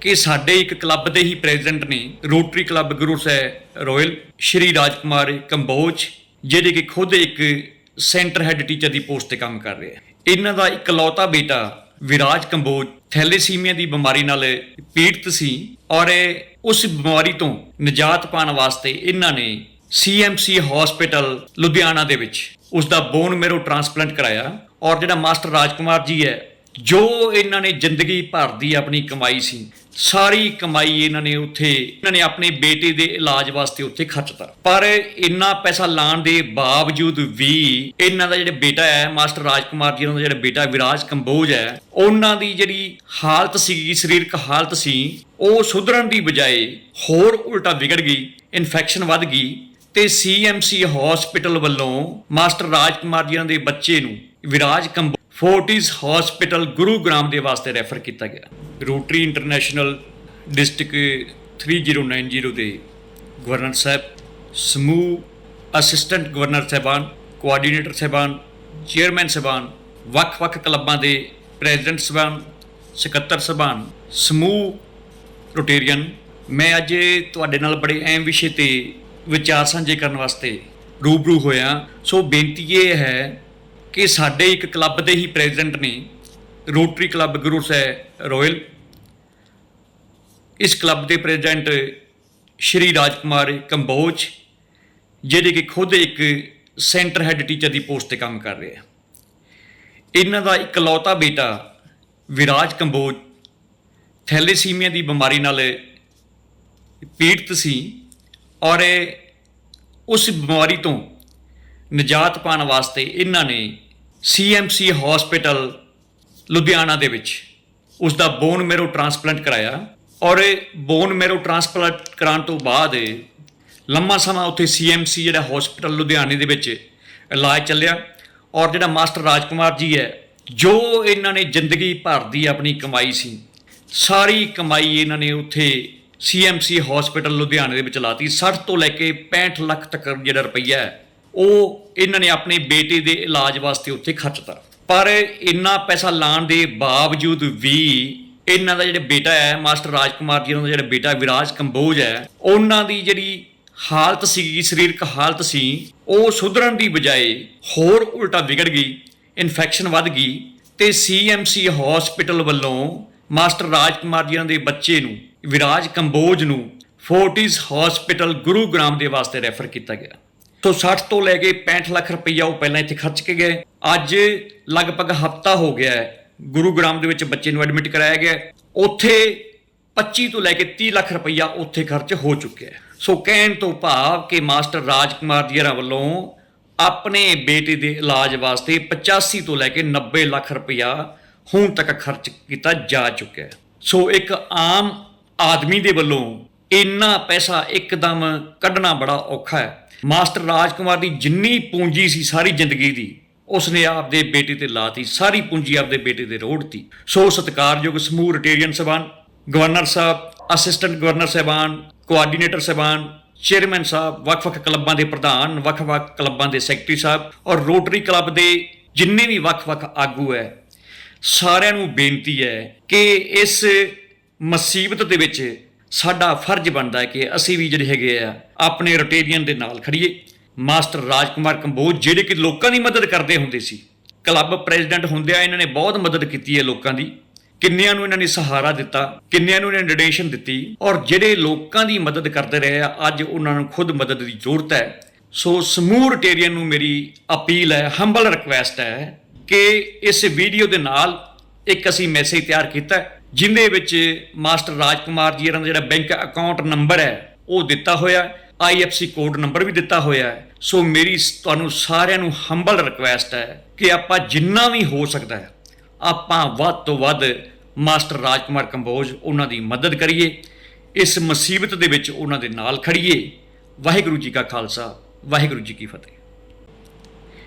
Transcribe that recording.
ਕਿ ਸਾਡੇ ਇੱਕ ਕਲੱਬ ਦੇ ਹੀ ਪ੍ਰੈਜ਼ੀਡੈਂਟ ਨੇ Rotary club Guru Sahib Royal, Shri Rajkumar Kamboj, ਜਿਹੜੇ ਕਿ ਖੁਦ ਇੱਕ ਸੈਂਟਰ ਹੈੱਡ ਟੀਚਰ ਦੀ ਪੋਸਟ ਤੇ ਕੰਮ ਕਰ ਰਿਹਾ ਇਹਨਾਂ ਦਾ ਇਕਲੌਤਾ ਬੇਟਾ ਵਿਰਾਜ ਕੰਬੋਜ ਥੈਲੇਸੀਮੀਆ ਦੀ ਬਿਮਾਰੀ ਨਾਲ ਪੀੜਤ ਸੀ ਔਰ ਉਸ ਬਿਮਾਰੀ ਤੋਂ ਨਿਜਾਤ ਪਾਉਣ ਵਾਸਤੇ ਇਹਨਾਂ ਨੇ ਸੀਐਮਸੀ ਹਸਪੀਟਲ ਲੁਧਿਆਣਾ ਦੇ ਵਿੱਚ ਉਸ ਦਾ ਬੋਨ ਮੈਰੋ ਟ੍ਰਾਂਸਪਲਾਂਟ ਕਰਾਇਆ ਔਰ ਜਿਹੜਾ ਮਾਸਟਰ ਰਾਜਕੁਮਾਰ ਜੀ ਹੈ, ਜੋ ਇਹਨਾਂ ਨੇ ਜ਼ਿੰਦਗੀ ਭਰ ਦੀ ਆਪਣੀ ਕਮਾਈ ਸੀ ਸਾਰੀ ਕਮਾਈ ਇਹਨਾਂ ਨੇ ਉੱਥੇ, ਇਹਨਾਂ ਨੇ ਆਪਣੇ ਬੇਟੇ ਦੇ ਇਲਾਜ ਵਾਸਤੇ ਉੱਥੇ ਖਰਚਤਾ ਪਰ ਇੰਨਾ ਪੈਸਾ ਲਾਣ ਦੇ ਬਾਵਜੂਦ ਵੀ ਇਹਨਾਂ ਦਾ ਜਿਹੜਾ ਬੇਟਾ ਹੈ, ਮਾਸਟਰ ਰਾਜਕੁਮਾਰ ਜੀ, ਉਹਨਾਂ ਦਾ ਜਿਹੜਾ ਬੇਟਾ ਵਿਰਾਜ ਕੰਬੋਜ ਹੈ, ਉਹਨਾਂ ਦੀ ਜਿਹੜੀ ਹਾਲਤ ਸੀ, ਸਰੀਰਕ ਹਾਲਤ ਸੀ, ਉਹ ਸੁਧਰਨ ਦੀ ਬਜਾਏ ਹੋਰ ਉਲਟਾ ਵਿਗੜ ਗਈ, ਇਨਫੈਕਸ਼ਨ ਵੱਧ ਗਈ ਤੇ ਸੀਐਮਸੀ ਹਸਪੀਟਲ ਵੱਲੋਂ ਮਾਸਟਰ ਰਾਜਕੁਮਾਰ ਜੀ ਦੇ ਬੱਚੇ ਨੂੰ ਵਿਰਾਜ ਕੰਬੋ ਫੋਰਟਿਸ ਹਸਪੀਟਲ ਗੁਰੂਗ੍ਰਾਮ ਦੇ ਵਾਸਤੇ ਰੈਫਰ ਕੀਤਾ ਗਿਆ। ਰੋਟਰੀ ਇੰਟਰਨੈਸ਼ਨਲ ਡਿਸਟ੍ਰਿਕਟ 3090 ਦੇ ਗਵਰਨਰ ਸਾਹਿਬ, ਸਮੂਹ ਅਸਿਸਟੈਂਟ ਗਵਰਨਰ ਸਾਹਿਬਾਨ, ਕੋਆਰਡੀਨੇਟਰ ਸਾਹਿਬਾਨ, ਚੇਅਰਮੈਨ ਸਾਹਿਬਾਨ, ਵੱਖ-ਵੱਖ ਕਲੱਬਾਂ ਦੇ ਪ੍ਰੈਜ਼ੀਡੈਂਟ ਸਾਹਿਬਾਨ, ਸਕੱਤਰ ਸਾਹਿਬਾਨ, ਸਮੂਹ ਰੋਟੇਰੀਅਨ, ਮੈਂ ਅੱਜ ਤੁਹਾਡੇ ਨਾਲ ਬੜੇ ਅਹਿਮ ਵਿਸ਼ੇ ਤੇ ਵਿਚਾਰ ਸਾਂਝੇ ਕਰਨ ਵਾਸਤੇ ਰੂਬਰੂ ਹੋਇਆ। ਸੋ ਬੇਨਤੀ ਇਹ ਹੈ ਕਿ ਸਾਡੇ ਇੱਕ ਕਲੱਬ ਦੇ ਹੀ ਪ੍ਰੈਜ਼ੀਡੈਂਟ ਨੇ Rotary club Guru Sahib Royal. ਇਸ ਕਲੱਬ ਦੇ ਪ੍ਰੈਜ਼ੀਡੈਂਟ ਸ਼੍ਰੀ ਰਾਜਕੁਮਾਰ ਕੰਬੋਜ, ਜਿਹੜੇ ਕਿ ਖੁਦ ਇੱਕ ਸੈਂਟਰ ਹੈੱਡ ਟੀਚਰ ਦੀ ਪੋਸਟ ਤੇ ਕੰਮ ਕਰ ਰਹੇ ਆ। ਇਹਨਾਂ ਦਾ ਇਕਲੌਤਾ ਬੇਟਾ ਵਿਰਾਜ ਕੰਬੋਜ ਥੈਲੇਸੀਮੀਆ ਦੀ ਬਿਮਾਰੀ ਨਾਲ ਪੀੜਤ ਸੀ ਔਰ ਉਸ ਬਿਮਾਰੀ ਤੋਂ ਨਿਜਾਤ ਪਾਉਣ ਵਾਸਤੇ ਇਹਨਾਂ ਨੇ ਸੀਐਮਸੀ ਹਸਪੀਟਲ ਲੁਧਿਆਣਾ ਦੇ ਵਿੱਚ। ਉਸ ਦਾ ਬੋਨ ਮੈਰੋ ਟ੍ਰਾਂਸਪਲਾਂਟ ਕਰਾਇਆ ਔਰ ਇਹ ਬੋਨ ਮੈਰੋ ਟ੍ਰਾਂਸਪਲਾਂਟ ਕਰਾਉਣ ਤੋਂ ਬਾਅਦ ਲੰਮਾ ਸਮਾਂ ਉੱਥੇ ਸੀਐਮਸੀ ਜਿਹੜਾ ਹਸਪੀਟਲ ਲੁਧਿਆਣੇ ਦੇ ਵਿੱਚ ਇਲਾਜ ਚੱਲਿਆ ਔਰ ਜਿਹੜਾ ਮਾਸਟਰ ਰਾਜਕੁਮਾਰ ਜੀ ਹੈ, ਜੋ ਇਹਨਾਂ ਨੇ ਜ਼ਿੰਦਗੀ ਭਰ ਦੀ ਆਪਣੀ ਕਮਾਈ ਸੀ, ਸਾਰੀ ਕਮਾਈ ਇਹਨਾਂ ਨੇ ਉੱਥੇ ਸੀਐਮਸੀ ਹਸਪੀਟਲ ਲੁਧਿਆਣੇ ਦੇ ਵਿੱਚ ਲਾਤੀ। 60 ਤੋਂ ਲੈ ਕੇ 65 ਲੱਖ ਤੱਕ ਜਿਹੜਾ ਰੁਪਈਆ ਉਹ ਇਹਨਾਂ ਨੇ ਆਪਣੇ ਬੇਟੇ ਦੇ ਇਲਾਜ ਵਾਸਤੇ ਉੱਥੇ ਖਰਚਤਾ ਪਰ ਇੰਨਾ ਪੈਸਾ ਲਾਣ ਦੇ ਬਾਵਜੂਦ ਵੀ ਇਹਨਾਂ ਦਾ ਜਿਹੜਾ ਬੇਟਾ ਹੈ, ਮਾਸਟਰ ਰਾਜਕੁਮਾਰ ਜੀ, ਉਹਨਾਂ ਦਾ ਜਿਹੜਾ ਬੇਟਾ ਵਿਰਾਜ ਕੰਬੋਜ ਹੈ, ਉਹਨਾਂ ਦੀ ਜਿਹੜੀ ਹਾਲਤ ਸੀ, ਸਰੀਰਕ ਹਾਲਤ ਸੀ, ਉਹ ਸੁਧਰਨ ਦੀ ਬਜਾਏ ਹੋਰ ਉਲਟਾ ਵਿਗੜ ਗਈ ਇਨਫੈਕਸ਼ਨ ਵੱਧ ਗਈ ਤੇ ਸੀਐਮਸੀ ਹਸਪੀਟਲ ਵੱਲੋਂ ਮਾਸਟਰ ਰਾਜਕੁਮਾਰ ਜੀ ਦੇ ਬੱਚੇ ਨੂੰ, ਵਿਰਾਜ ਕੰਬੋਜ ਨੂੰ ਫੋਰਟਿਸ ਹਸਪੀਟਲ ਗੁਰੂਗ੍ਰਾਮ ਦੇ ਵਾਸਤੇ ਰੈਫਰ ਕੀਤਾ ਗਿਆ। ਤੋਂ 60 ਤੋਂ ਲੈ ਕੇ 65 ਲੱਖ ਰੁਪਈਆ ਉਹ ਪਹਿਲਾਂ ਇੱਥੇ ਖਰਚ ਕੇ ਗਏ। ਅੱਜ ਲਗਭਗ ਹਫਤਾ ਹੋ ਗਿਆ ਹੈ ਗੁਰੂਗ੍ਰਾਮ ਦੇ ਵਿੱਚ ਬੱਚੇ ਨੂੰ ਐਡਮਿਟ ਕਰਾਇਆ ਗਿਆ ਉੱਥੇ 25 ਤੋਂ ਲੈ ਕੇ 30 ਲੱਖ ਰੁਪਈਆ ਉੱਥੇ ਖਰਚ ਹੋ ਚੁੱਕਿਆ ਹੈ। ਸੋ ਕਹਿਣ ਤੋਂ ਭਾਵ ਕਿ ਮਾਸਟਰ ਰਾਜਕੁਮਾਰ ਜੀਰਾ ਵੱਲੋਂ ਆਪਣੇ ਬੇਟੇ ਦੇ ਇਲਾਜ ਵਾਸਤੇ 85 ਤੋਂ ਲੈ ਕੇ 90 ਲੱਖ ਰੁਪਈਆ ਹੁਣ ਤੱਕ ਖਰਚ ਕੀਤਾ ਜਾ ਚੁੱਕਿਆ ਹੈ। ਸੋ ਇੱਕ ਆਮ ਆਦਮੀ ਦੇ ਵੱਲੋਂ ਇੰਨਾ ਪੈਸਾ ਇੱਕਦਮ ਕੱਢਣਾ ਬੜਾ ਔਖਾ ਹੈ। ਮਾਸਟਰ ਰਾਜਕੁਮਾਰ ਦੀ ਜਿੰਨੀ ਪੂੰਜੀ ਸੀ ਸਾਰੀ ਜ਼ਿੰਦਗੀ ਦੀ ਉਸਨੇ ਆਪਦੇ ਬੇਟੇ ਤੇ ਲਾਤੀ, ਸਾਰੀ ਪੂੰਜੀ ਆਪਦੇ ਬੇਟੇ ਦੇ ਰੋੜਤੀ ਸੋ ਸਤਿਕਾਰਯੋਗ ਸਮੂਹ ਰਟੇਰੀਅਨ ਸਭਾਨ, ਗਵਰਨਰ ਸਾਹਿਬ, ਅਸਿਸਟੈਂਟ ਗਵਰਨਰ ਸਾਹਿਬਾਨ, ਕੋਆਰਡੀਨੇਟਰ ਸਾਹਿਬਾਨ, ਚੇਅਰਮੈਨ ਸਾਹਿਬ, ਵੱਖ-ਵੱਖ ਕਲੱਬਾਂ ਦੇ ਪ੍ਰਧਾਨ, ਵੱਖ-ਵੱਖ ਕਲੱਬਾਂ ਦੇ ਸੈਕਟਰੀ ਸਾਹਿਬ ਔਰ ਰੋਟਰੀ ਕਲੱਬ ਦੇ ਜਿੰਨੇ ਵੀ ਵੱਖ-ਵੱਖ ਆਗੂ ਹੈ, ਸਾਰਿਆਂ ਨੂੰ ਬੇਨਤੀ ਹੈ ਕਿ ਇਸ ਮੁਸੀਬਤ ਦੇ ਵਿੱਚ ਸਾਡਾ ਫਰਜ਼ ਬਣਦਾ ਹੈ ਕਿ ਅਸੀਂ ਵੀ ਜਿਹੜੇ ਹੈਗੇ ਆ, ਆਪਣੇ ਰੋਟੇਰੀਅਨ ਦੇ ਨਾਲ ਖੜੀਏ ਮਾਸਟਰ ਰਾਜਕੁਮਾਰ ਕੰਬੋਜ ਜਿਹੜੇ ਕਿ ਲੋਕਾਂ ਦੀ ਮਦਦ ਕਰਦੇ ਹੁੰਦੇ ਸੀ। ਕਲੱਬ ਪ੍ਰੈਜ਼ੀਡੈਂਟ ਹੁੰਦਿਆਂ ਇਹਨਾਂ ਨੇ ਬਹੁਤ ਮਦਦ ਕੀਤੀ ਹੈ ਲੋਕਾਂ ਦੀ। ਕਿੰਨਿਆਂ ਨੂੰ ਇਹਨਾਂ ਨੇ ਸਹਾਰਾ ਦਿੱਤਾ ਕਿੰਨਿਆਂ ਨੂੰ ਇਹਨਾਂ ਨੇ ਡੋਨੇਸ਼ਨ ਦਿੱਤੀ ਔਰ ਜਿਹੜੇ ਲੋਕਾਂ ਦੀ ਮਦਦ ਕਰਦੇ ਰਹੇ ਆ ਅੱਜ ਉਹਨਾਂ ਨੂੰ ਖੁਦ ਮਦਦ ਦੀ ਜ਼ਰੂਰਤ ਹੈ। ਸੋ ਸਮੂਹ ਰਟੇਰੀਅਨ ਨੂੰ ਮੇਰੀ ਅਪੀਲ ਹੈ ਹੰਬਲ ਰਿਕਵੈਸਟ ਹੈ ਕਿ ਇਸ ਵੀਡੀਓ ਦੇ ਨਾਲ ਇੱਕ ਅਸੀਂ ਮੈਸੇਜ ਤਿਆਰ ਕੀਤਾ ਹੈ, ਜਿਹਦੇ ਵਿੱਚ ਮਾਸਟਰ ਰਾਜਕੁਮਾਰ ਜੀ ਦਾ ਜਿਹੜਾ ਬੈਂਕ ਅਕਾਊਂਟ ਨੰਬਰ ਹੈ ਉਹ ਦਿੱਤਾ ਹੋਇਆ ਆਈਐਫਸੀ ਕੋਡ ਨੰਬਰ ਵੀ ਦਿੱਤਾ ਹੋਇਆ ਹੈ। ਸੋ ਮੇਰੀ ਸ- ਤੁਹਾਨੂੰ ਸਾਰਿਆਂ ਨੂੰ ਹੰਬਲ ਰਿਕੁਐਸਟ ਹੈ ਕਿ ਆਪਾਂ ਜਿੰਨਾ ਵੀ ਹੋ ਸਕਦਾ ਹੈ, ਆਪਾਂ ਵੱਧ ਤੋਂ ਵੱਧ ਮਾਸਟਰ ਰਾਜਕੁਮਾਰ ਕੰਬੋਜ ਉਹਨਾਂ ਦੀ ਮਦਦ ਕਰੀਏ, ਇਸ ਮੁਸੀਬਤ ਦੇ ਵਿੱਚ ਉਹਨਾਂ ਦੇ ਨਾਲ ਖੜੀਏ। ਵਾਹਿਗੁਰੂ ਜੀ ਕਾ ਖਾਲਸਾ, ਵਾਹਿਗੁਰੂ ਜੀ ਕੀ ਫਤਿਹ।